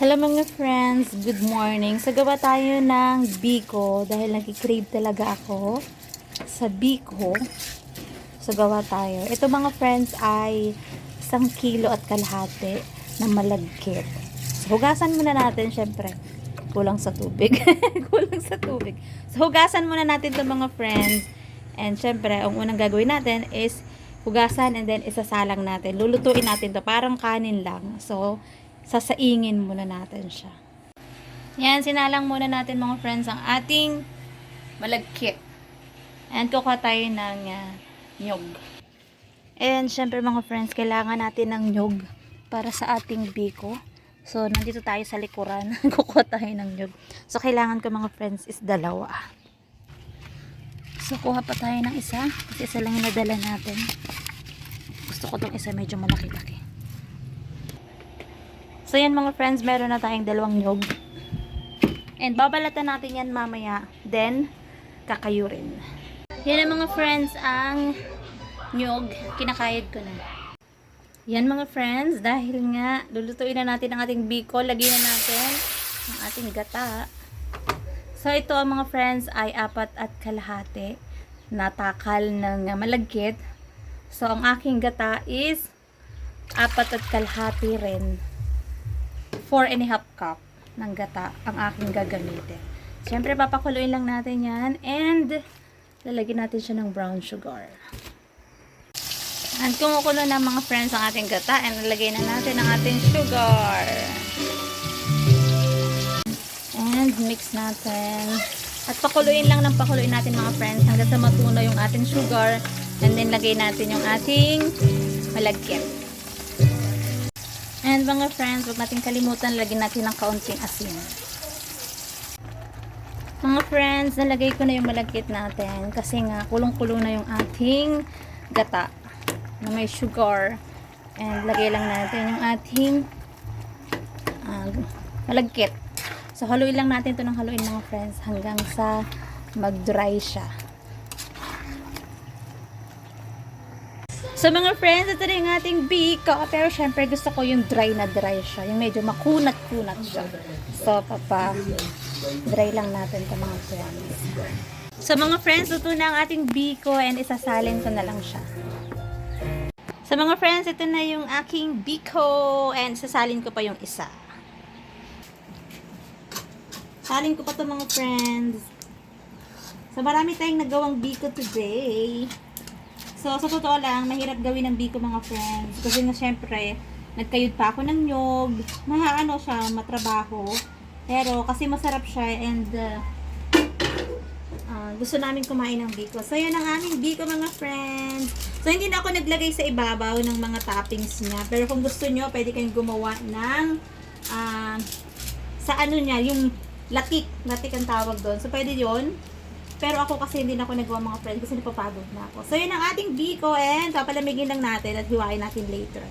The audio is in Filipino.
Hello mga friends, good morning. So gawa tayo ng biko dahil nag-crave talaga ako sa biko. So gawa tayo. Ito mga friends ay isang kilo at kalahati na malagkit. So hugasan muna natin syempre. Kulang sa tubig. Kulang sa tubig. So hugasan muna natin to mga friends. And syempre, ang unang gagawin natin is hugasan and then isasalang natin. Lulutuin natin to parang kanin lang. So, sasaingin muna natin siya. Yan, sinalang muna natin mga friends ang ating malagkit. And kukuha tayo ng uh, nyog. And syempre mga friends, kailangan natin ng nyog para sa ating biko. So, nandito tayo sa likuran. kukuha tayo ng nyog. So, kailangan ko mga friends is dalawa. So, kuha pa tayo ng isa. Kasi isa lang yung nadala natin. Gusto ko tong isa medyo malaki-laki. So, yan mga friends, meron na tayong dalawang nyog. And babalatan natin yan mamaya. Then, kakayurin. Yan ang mga friends, ang nyog. Kinakayod ko na. Yan mga friends, dahil nga, lulutuin na natin ang ating biko. Lagyan na natin ang ating gata. So, ito ang mga friends ay apat at kalahati na takal ng malagkit. So, ang aking gata is apat at kalahati rin. 4 and a half cup ng gata ang aking gagamitin. Siyempre, papakuluin lang natin yan and lalagyan natin siya ng brown sugar. And kumukulo na mga friends ang ating gata and lalagay na natin ang ating sugar. And mix natin. At pakuluin lang ng pakuluin natin mga friends hanggang sa matunaw yung ating sugar. And then lagay natin yung ating malagkit. And mga friends, huwag natin kalimutan lagyan natin ng kaunting asin. Mga friends, nalagay ko na yung malagkit natin kasi nga kulong-kulong na yung ating gata na may sugar. And lagay lang natin yung ating uh, malagkit. So, haluin lang natin ito ng haluin mga friends hanggang sa mag-dry siya. So, mga friends, ito na yung ating biko. Pero, syempre, gusto ko yung dry na dry siya. Yung medyo makunat-kunat siya. So, papa, dry lang natin ito mga friends. So, mga friends, luto na ang ating biko and isasalin ko na lang siya. So, mga friends, ito na yung aking biko and sasalin ko pa yung isa. Salin ko pa to mga friends. So, marami tayong nagawang biko today. So, sa totoo lang, mahirap gawin ng biko mga friends. Kasi nga, syempre, nagkayod pa ako ng nyog. Mahaano siya, matrabaho. Pero, kasi masarap siya and uh, uh, gusto namin kumain ng biko. So, yan ang aming biko mga friends. So, hindi na ako naglagay sa ibabaw ng mga toppings niya. Pero kung gusto nyo, pwede kayong gumawa ng uh, sa ano niya, yung latik. Latik ang tawag doon. So, pwede yon pero ako kasi hindi na ako nagawa mga friends kasi napapagod na ako. So, yun ang ating biko and papalamigin lang natin at hiwain natin later.